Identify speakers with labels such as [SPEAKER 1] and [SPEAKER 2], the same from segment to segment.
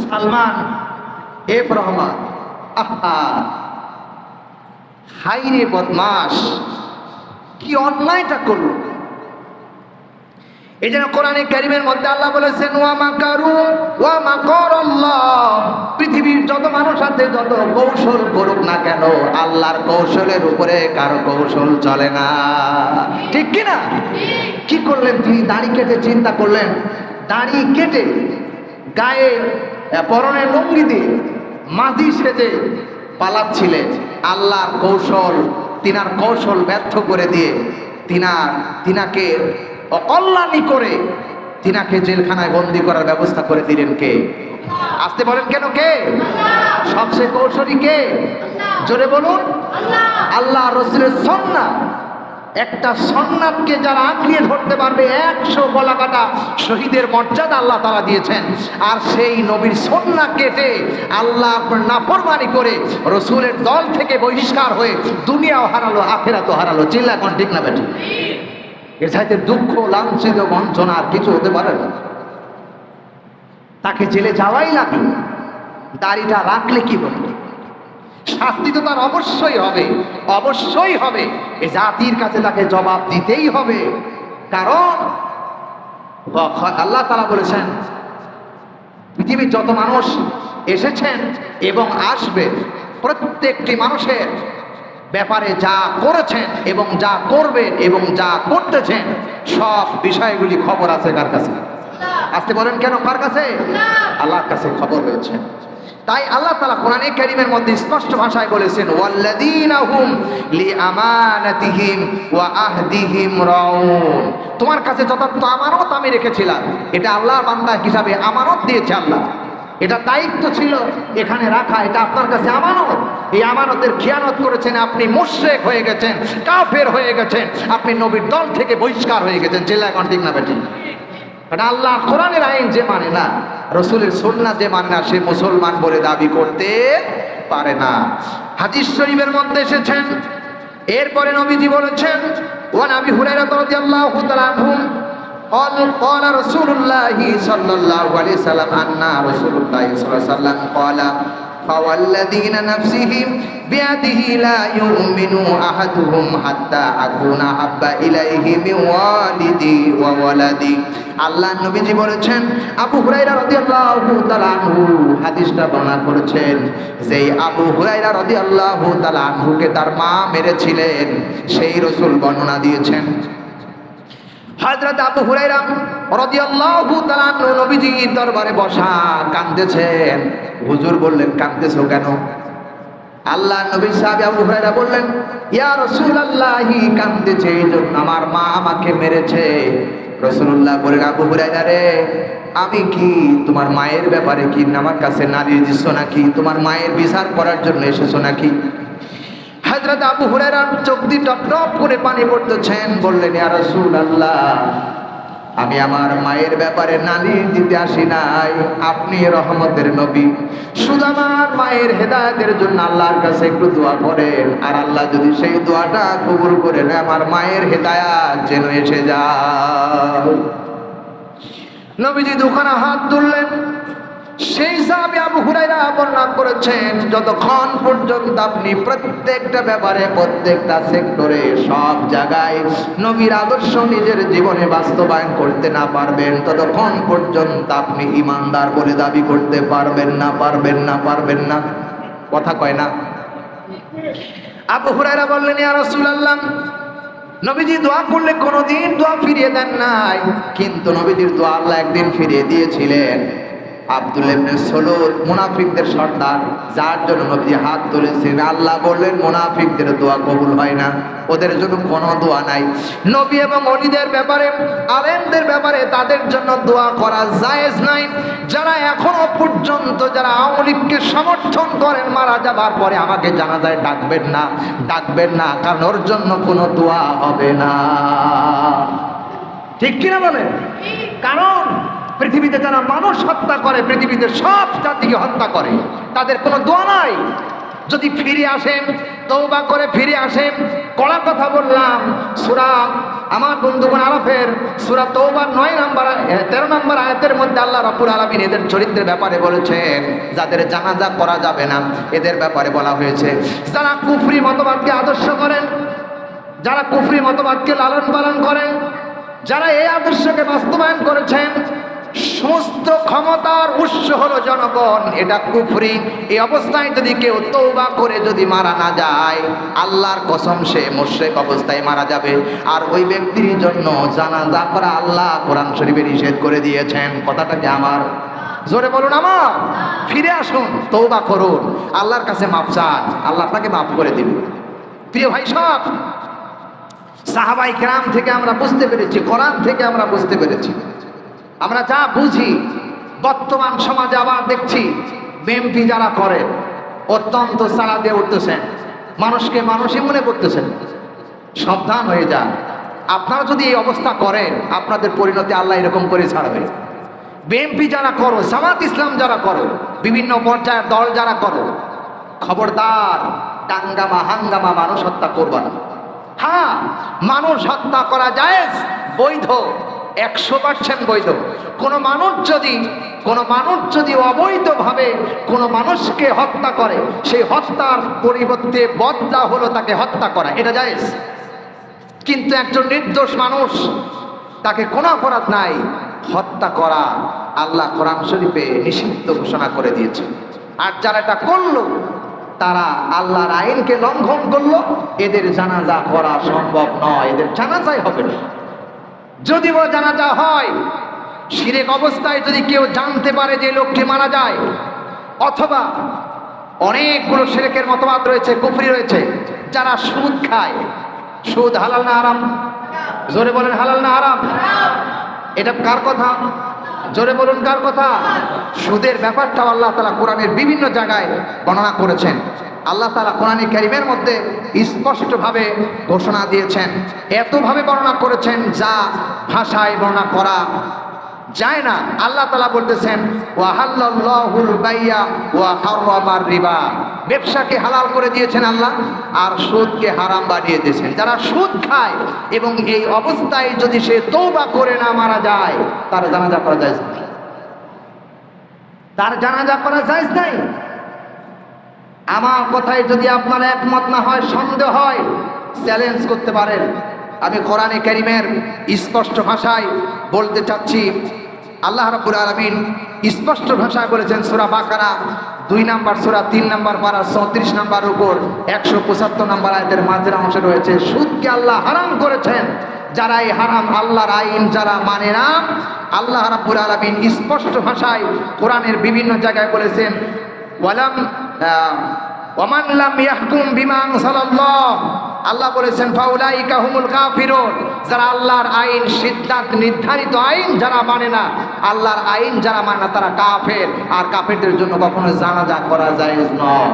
[SPEAKER 1] Salman F Rahman হাইরে বদমাস কি অন্যায়টা করল? এই জন্য কোরআনে ক্যারিমের মধ্যে আল্লাহ বলেছেন, ওয়া পৃথিবীর যত মানুষ আছে, যত কৌশল করুক না কেন, আল্লাহর কৌশলের উপরে কারও কৌশল চলে না। ঠিক কি না? কি করলেন তিনি? দাড়ি কেটে চিন্তা করলেন। দাড়ি কেটে গায়ে পরনে লুঙ্গি দিয়ে মাঝি সেজে পালাচ্ছিলেন আল্লাহর কৌশল তিনার কৌশল ব্যর্থ করে দিয়ে তিনার তিনাকে অকল্যাণী করে তিনাকে জেলখানায় বন্দি করার ব্যবস্থা করে দিলেন কে? আসতে বলেন কেন কে? সবচেয়ে কৌশলী কে? জোরে বলুন। আল্লাহ। রসুলের সন্না একটা সন্ন্যাতকে যারা আঁকড়িয়ে ধরতে পারবে, একশো গলা কাটা শহীদের মর্যাদা আল্লাহ তারা দিয়েছেন। আর সেই নবীর সন্না কেটে আল্লাহ নাফরমানি করে রসুলের দল থেকে বহিষ্কার হয়ে দুনিয়াও হারালো আখেরা তো হারালো। চিল্লা কোন ঠিক না বেটি এর সাথে দুঃখ, লাঞ্ছিত, বঞ্চনা আর কিছু হতে পারে না। তাকে জেলে যাওয়াই লাগল দাড়িটা রাখলে কি বলবে? শাস্তি তো তার অবশ্যই হবে অবশ্যই হবে। এ জাতির কাছে তাকে জবাব দিতেই হবে। কারণ আল্লাহ তালা বলেছেন পৃথিবীর যত মানুষ এসেছেন এবং আসবে প্রত্যেকটি মানুষের ব্যাপারে যা করেছেন এবং যা করবেন এবং যা করতেছেন সব বিষয়গুলি খবর আছে কার কাছে? আসতে বলেন কেন কার কাছে? আল্লাহর কাছে খবর রয়েছে। তাই আল্লাহ তালা কোরআনে কারিমের মধ্যে স্পষ্ট ভাষায় বলেছেন তোমার কাছে যথার্থ আমানত আমি রেখেছিলাম। এটা আল্লাহর বান্দা হিসাবে আমানত দিয়েছে আল্লাহ। এটা দায়িত্ব ছিল এখানে রাখা, এটা আপনার কাছে আমানত। এই আমানতের খেয়ানত করেছেন আপনি, মুশরেক হয়ে গেছেন, কাফের হয়ে গেছেন, আপনি নবীর দল থেকে বহিষ্কার হয়ে গেছেন। জেলা এখন ঠিক না বেটি কারণ আল্লাহ কোরআনের আইন যে মানে না। রসুলের সন্না যে মানে না সে মুসলমান বলে দাবি করতে পারে না হাদিস শরীফের মধ্যে এসেছেন এরপরে নবীজি বলেছেন ওয়ান আবি হুরায়রা রাদিয়াল্লাহু তাআলা আনহু قال قال رسول الله صلى الله عليه وسلم أن رسول الله صلى الله عليه وسلم قال فوالذين نفسهم بيده لا يؤمن أحدهم حتى أكون أحب إليه من والدي وولدي আল্লাহ নবীজি বলেছেন আবু হুরাইরা রাদিয়াল্লাহু তাআলা আনহু হাদিসটা বর্ণনা করেছেন যেই আবু হুরাইরা রাদিয়াল্লাহু তাআলা আনহুকে তার মা মেরেছিলেন সেই রাসূল বর্ণনা দিয়েছেন হযরত আবু হুরাইরা রাদিয়াল্লাহু তাআলা নবীজির দরবারে বসা কাঁদতেছেন। হুজুর বললেন, কাঁদতেছো কেন? আল্লাহ নবী সাহেব আবু হুরায়রা বললেন, ইয়া রাসূলুল্লাহি, কাঁদতেছে এই জন্য আমার মা আমাকে মেরেছে। রাসূলুল্লাহ বলেন আবু হুরায়রা রে, আমি কি তোমার মায়ের ব্যাপারে কি আমার কাছে নালিশ দিচ্ছ নাকি? তোমার মায়ের বিচার করার জন্য এসেছ নাকি? হযরত আবু হুরায়রা চোখ দিয়ে টপ টপ করে পানি পড়তেছেন, বললেন, ইয়া রাসূলুল্লাহ, আমি আমার মায়ের ব্যাপারে নালিশ দিতে আসি নাই। আপনি রহমতের নবী। শুধু আমার মায়ের হেদায়তের জন্য আল্লাহর কাছে একটু দোয়া করেন। আর আল্লাহ যদি সেই দোয়াটা কবুল করেন আমার মায়ের হেদায়াত যেন এসে যায়। নবীজি দুখানা হাত তুললেন। সেই হিসাবে আবু হুরাইরা বর্ণনা করেছেন, যতক্ষণ পর্যন্ত আপনি প্রত্যেকটা ব্যাপারে, প্রত্যেকটা সেক্টরে, সব জায়গায় নবীর আদর্শ নিজের জীবনে বাস্তবায়ন করতে না পারবেন, ততক্ষণ পর্যন্ত আপনি ইমানদার বলে দাবি করতে পারবেন না পারবেন না পারবেন না। কথা কয় না? আবু হুরাইরা বললেন, ইয়া রাসূলুল্লাহ, নবীজি দোয়া করলে কোনোদিন দোয়া ফিরিয়ে দেন নাই। কিন্তু নবীজির দোয়া আল্লাহ একদিন ফিরিয়ে দিয়েছিলেন। আব্দুল ইবনে সলুল মুনাফিকদের সর্দার, যার জন্য নবী হাত তুলেছেন। আল্লাহ বললেন, মুনাফিকদের দোয়া কবুল হয় না, ওদের জন্য কোনো দোয়া নাই। নবী এবং অলিদের ব্যাপারে, আলেমদের ব্যাপারে তাদের জন্য দোয়া করা জায়েজ নাই। যারা এখনও পর্যন্ত যারা আওয়ামী লীগকে সমর্থন করেন, মারা যাবার পরে আমাকে জানা যায় ডাকবেন না ডাকবেন না, কারণ ওর জন্য কোনো দোয়া হবে না। ঠিক কিনা বলেন? কারণ পৃথিবীতে যারা মানুষ হত্যা করে, পৃথিবীতে সব জাতিকে হত্যা করে, তাদের কোনো দোয়া নাই। যদি ফিরে আসেন তৌবা করে ফিরে আসেন, কড়া কথা বললাম, সুরা আমার বন্ধুগণ আরফের সুরা তৌবার নয় নাম্বার তেরো নম্বর আয়াতের মধ্যে আল্লাহ রাব্বুল আলামিন এদের চরিত্রের ব্যাপারে বলেছেন, যাদের জানাজা করা যাবে না, এদের ব্যাপারে বলা হয়েছে। যারা কুফরি মতবাদকে আদর্শ করেন, যারা কুফরি মতবাদকে লালন পালন করেন, যারা এই আদর্শকে বাস্তবায়ন করেছেন সমস্ত ক্ষমতার উৎস হলো জনগণ, এটা কুফরি। এই অবস্থায় যদি কেউ তৌবা করে যদি মারা না যায়, আল্লাহর কসম সে মোশেক অবস্থায় মারা যাবে। আর ওই ব্যক্তির জন্য জানাজা করা আল্লাহ কোরআন শরীফে নিষেধ করে দিয়েছেন। কথাটা কি আমার? জোরে বলুন আমার। ফিরে আসুন তৌবা করুন। আল্লাহর কাছে মাফ চান, আল্লাহ আপনাকে মাফ করে দিবে। প্রিয় ভাই সব, সাহাবাই গ্রাম থেকে আমরা বুঝতে পেরেছি, কোরআন থেকে আমরা বুঝতে পেরেছি। আমরা যা বুঝি, বর্তমান সমাজে আবার দেখছি, বিএমপি যারা করে, অত্যন্ত সাড়া দিয়ে উঠতেছেন, মানুষকে মানুষই মনে করতেছেন। সাবধান হয়ে যান। আপনারা যদি এই অবস্থা করেন, আপনাদের পরিণতি আল্লাহ এরকম করে ছাড়বে। বিএমপি যারা করো, জামাত ইসলাম যারা করো, বিভিন্ন পর্যায়ের দল যারা করো, খবরদার টাঙ্গামা হাঙ্গামা, মানুষ হত্যা করবা না। হ্যাঁ মানুষ হত্যা করা যায় বৈধ। একশো পার্সেন্ট বৈধ। কোনো মানুষ যদি, কোনো মানুষ যদি অবৈধভাবে কোনো মানুষকে হত্যা করে, সেই হত্যার পরিবর্তে বদলা হলো তাকে হত্যা করা। এটা যায় কিন্তু একজন নির্দোষ মানুষ, তাকে কোনো অপরাধ নাই, হত্যা করা আল্লাহ কোরআন শরীফে নিষিদ্ধ ঘোষণা করে দিয়েছে। আর যারা এটা করল, তারা আল্লাহর আইনকে লঙ্ঘন করল, এদের জানাজা করা সম্ভব নয়, এদের জানাজাই হবে না। যদি ও জানাজা হয়, শিরেক অবস্থায় যদি কেউ জানতে পারে যে লোকটি মারা যায়, অথবা অনেকগুলো শিরেকের মতবাদ রয়েছে, কুফরি রয়েছে, যারা সুদ খায়। সুদ হালাল না আরাম জোরে বলেন, হালাল না আরাম এটা কার কথা? জোরে বলুন, কার কথা? সুদের ব্যাপারটাও আল্লাহ তালা কোরআনের বিভিন্ন জায়গায় বর্ণনা করেছেন। আল্লাহ তালা কোরআনী ক্যারিমের মধ্যে স্পষ্টভাবে ঘোষণা দিয়েছেন, এতভাবে বর্ণনা করেছেন যা ভাষায় বর্ণনা করা যায় না। আল্লাহ তালা বলতেছেন রিবা। ব্যবসাকে হালাল করে দিয়েছেন আল্লাহ, আর সুদকে হারাম বানিয়ে দিয়েছেন। যারা সুদ খায় এবং এই অবস্থায় যদি সে তৌবা করে না মারা যায়, তার জানাজা করা যায় তার জানাজা করা যায় নাই। আমার কথায় যদি আপনার একমত না হয়, সন্দেহ হয় চ্যালেঞ্জ করতে পারেন। আমি কোরআনে কারিমের স্পষ্ট ভাষায় বলতে চাচ্ছি, আল্লাহ রাব্বুল আলামিন স্পষ্ট ভাষায় বলেছেন, সূরা বাকারা দুই নাম্বার, সূরা তিন নাম্বার পারা চৌত্রিশ নাম্বার উপর একশো পঁচাত্তর নাম্বার আয়তের মাঝের অংশে রয়েছে, সুদকে আল্লাহ হারাম করেছেন। যারা এই হারাম আল্লাহর আইন যারা মানে না, আল্লাহ রাব্বুল আলামিন স্পষ্ট ভাষায় কোরআনের বিভিন্ন জায়গায় বলেছেন, ওয়ালাম ওমান লাম ইয়াহকুম বিমা আনসালাল্লাহ। আল্লাহ বলেছেন, ফাউলাইকা হুমুল কাফিরুন যারা আল্লাহর আইন, সিদ্ধান্ত, নির্ধারিত আইন যারা মানে না, আল্লাহর আইন যারা মানে না, তারা কাফের। আর কাফেরদের জন্য কখনো জানাজা করা যায় নয়।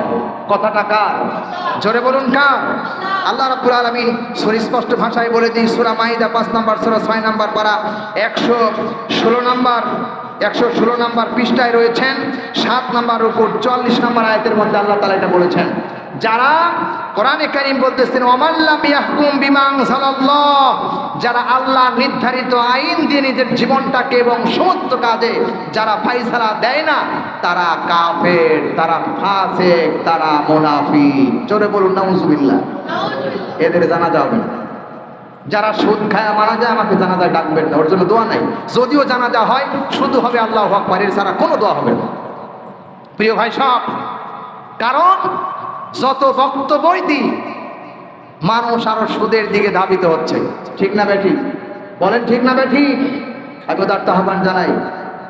[SPEAKER 1] কথাটা কার? জোরে বলুন কার? আল্লাহ রাব্বুল আলামিন সুস্পষ্ট ভাষায় বলে দিই সূরা মাইদা পাঁচ নাম্বার, সূরা ছয় নাম্বার পারা, একশো ষোলো নাম্বার। একশো ষোলো নাম্বার পৃষ্ঠায় রয়েছেন, সাত নাম্বার উপর চল্লিশ নাম্বার আয়তের মধ্যে আল্লাহ তালা এটা বলেছেন। যারা কোরআনে কারিম বলতেছেন যারা আল্লাহ নির্ধারিত আইন দিয়ে নিজের জীবনটাকে এবং সমস্ত কাজে যারা ফাইসালা দেয় না, তারা কাফের, তারা ফাসেক, তারা মুনাফি জোরে বলুন, নাউজুবিল্লাহ। এদের জানা যাবে না। যারা সুদ খায়, মারা যায়, আমাকে জানাজায় ডাকবেন না। ওর জন্য দোয়া নাই। যদিও জানাজা হয়, শুধু হবে আল্লাহ আকবর, এর ছাড়া কোনো দোয়া হবে না। প্রিয় ভাই সব কারণ যত বক্তব্যই দিই, মানুষ আরও সুদের দিকে ধাবিত হচ্ছে। ঠিক না বেঠি? বলেন ঠিক না বেঠি? তার আহ্বান জানাই,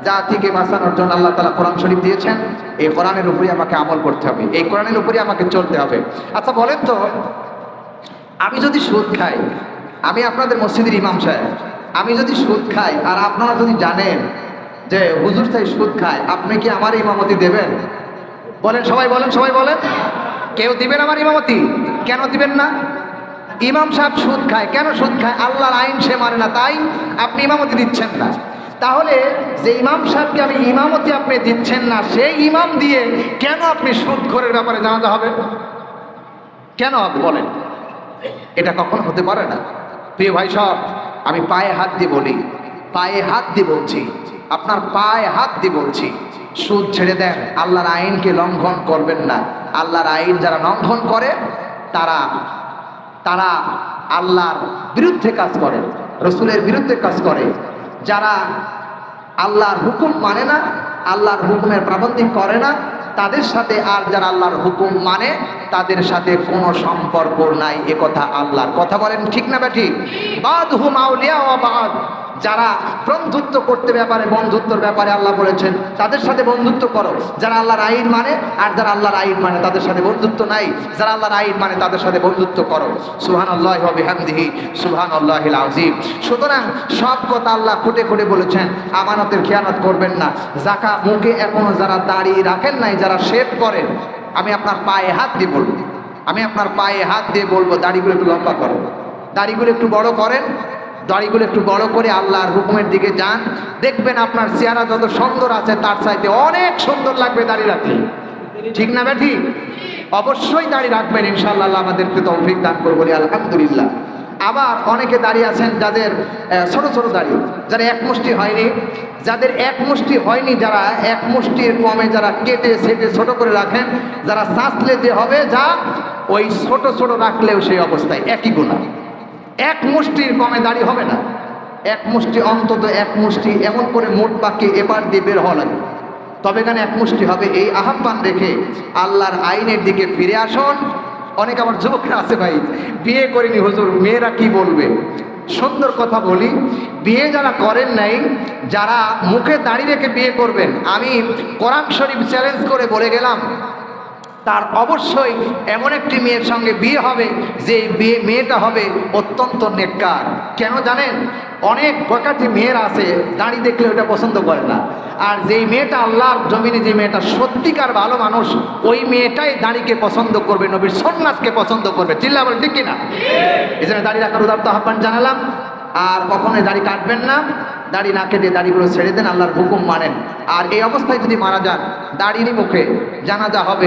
[SPEAKER 1] জাতিকে বাঁচানোর জন্য আল্লাহ তালা কোরআন শরীফ দিয়েছেন। এই কোরআনের উপরে আমাকে আমল করতে হবে। এই কোরআনের উপরে আমাকে চলতে হবে। আচ্ছা বলেন তো, আমি যদি সুদ খাই আমি আপনাদের মসজিদের ইমাম সাহেব। আমি যদি সুদ খাই, আর আপনারা যদি জানেন যে হুজুর সাহেব সুদ খায়, আপনি কি আমার ইমামতি দেবেন? বলেন, সবাই বলেন সবাই বলেন। কেউ দিবেন আমার ইমামতি? কেন দিবেন না? ইমাম সাহেব সুদ খায়। কেন সুদ খায়? আল্লাহর আইন সে মানে না, তাই আপনি ইমামতি দিচ্ছেন না। তাহলে যে ইমাম সাহেবকে আমি ইমামতি আপনি দিচ্ছেন না, সেই ইমাম দিয়ে কেন আপনি সুদ ঘরের ব্যাপারে জানাতে হবে? কেন বলেন? এটা কখনো হতে পারে না। প্রিয় ভাই সব, আমি পায়ে হাত দিয়ে বলি, পায়ে হাত দিয়ে বলছি, আপনার পায়ে হাত দিয়ে বলছি, সুদ ছেড়ে দেন, আল্লাহর আইনকে লঙ্ঘন করবেন না। আল্লাহর আইন যারা লঙ্ঘন করে, তারা তারা আল্লাহর বিরুদ্ধে কাজ করে, রসুলের বিরুদ্ধে কাজ করে। যারা আল্লাহর হুকুম মানে না, আল্লাহর হুকুমের পাবন্দি করে না তাদের সাথে আর যারা আল্লাহর হুকুম মানে তাদের সাথে কোনো সম্পর্ক নাই, এ কথা আল্লাহর। কথা বলেন ঠিক না ব্যাটি বাদ হুম আউলিয়া বাদ। যারা বন্ধুত্ব করতে ব্যাপারে, বন্ধুত্বর ব্যাপারে আল্লাহ বলেছেন, তাদের সাথে বন্ধুত্ব করো। যারা আল্লাহর আইন মানে আর যারা আল্লাহর আইন মানে তাদের সাথে বন্ধুত্ব নাই। যারা আল্লাহর আইন মানে তাদের সাথে বন্ধুত্ব করো। সুহান আল্লাহ সুহান আল্লাহ আজিম সুতরাং সব কথা আল্লাহ খুঁটে খুঁটে বলেছেন, আমানতের খেয়ানত করবেন না। জাকা মুখে এখনও যারা দাঁড়িয়ে রাখেন নাই, যারা শেভ করেন, আমি আপনার পায়ে হাত দিয়ে বলব। আমি আপনার পায়ে হাত দিয়ে বলব, দাড়িগুলো একটু লম্বা করো দাড়িগুলো একটু বড় করেন দাড়িগুলো একটু বড় করে আল্লাহর হুকুমের দিকে যান। দেখবেন আপনার চেহারা যত সুন্দর আছে, তার চাইতে অনেক সুন্দর লাগবে দাড়ি রাখলে। ঠিক না ব্যাঠি অবশ্যই দাড়ি রাখবেন ইনশাল্লাহ আমাদেরকে তৌফিক দান করব আলহামদুলিল্লাহ। আবার অনেকে দাঁড়িয়ে আছেন যাদের ছোট ছোট দাড়ি, যারা এক মুষ্টি হয়নি। যাদের এক মুষ্টি হয়নি, যারা এক মুষ্টির কমে যারা কেটে সেটে ছোট করে রাখেন, যারা সাঁচলে যে হবে, যা ওই ছোট ছোট রাখলেও সেই অবস্থায় একই গুণা এক মুষ্টির কমে দাড়ি হবে না। এক মুষ্টি অন্তত এক মুষ্টি এমন করে মোট বাক্যে এবার দিয়ে বের হওয়া লাগবে। তবে এখানে এক মুষ্টি হবে। এই আহ্বান রেখে আল্লাহর আইনের দিকে ফিরে আসুন। অনেক আমার যুবকরা আছে ভাই। বিয়ে করিনি হুজুর, মেয়েরা কি বলবে? সুন্দর কথা বলি, বিয়ে যারা করেন নাই, যারা মুখে দাঁড়িয়ে রেখে বিয়ে করবেন, আমি কোরআন শরীফ চ্যালেঞ্জ করে বলে গেলাম। তার অবশ্যই এমন একটি মেয়ের সঙ্গে বিয়ে হবে যে বিয়ে মেয়েটা হবে অত্যন্ত নেককার। কেন জানেন? অনেক বকাটি মেয়েরা আছে দাঁড়িয়ে দেখলে ওটা পছন্দ করে না। আর যেই মেয়েটা আল্লাহর জমিনে যে মেয়েটা সত্যিকার ভালো মানুষ ওই মেয়েটাই দাঁড়িকে পছন্দ করবে নবীর সন্ন্যাসকে পছন্দ করবে। চিল্লা বলে ঠিক কিনা? এই জন্য দাঁড়িয়ে রাখার উদার্ত আহ্বান জানালাম। আর কখনোই দাড়ি কাটবেন না। দাড়ি না কেটে দাড়িগুলো ছেড়ে দেন, আল্লাহর হুকুম মানেন। আর এই অবস্থায় যদি মারা যান, দাড়িরই মুখে জানাজা হবে।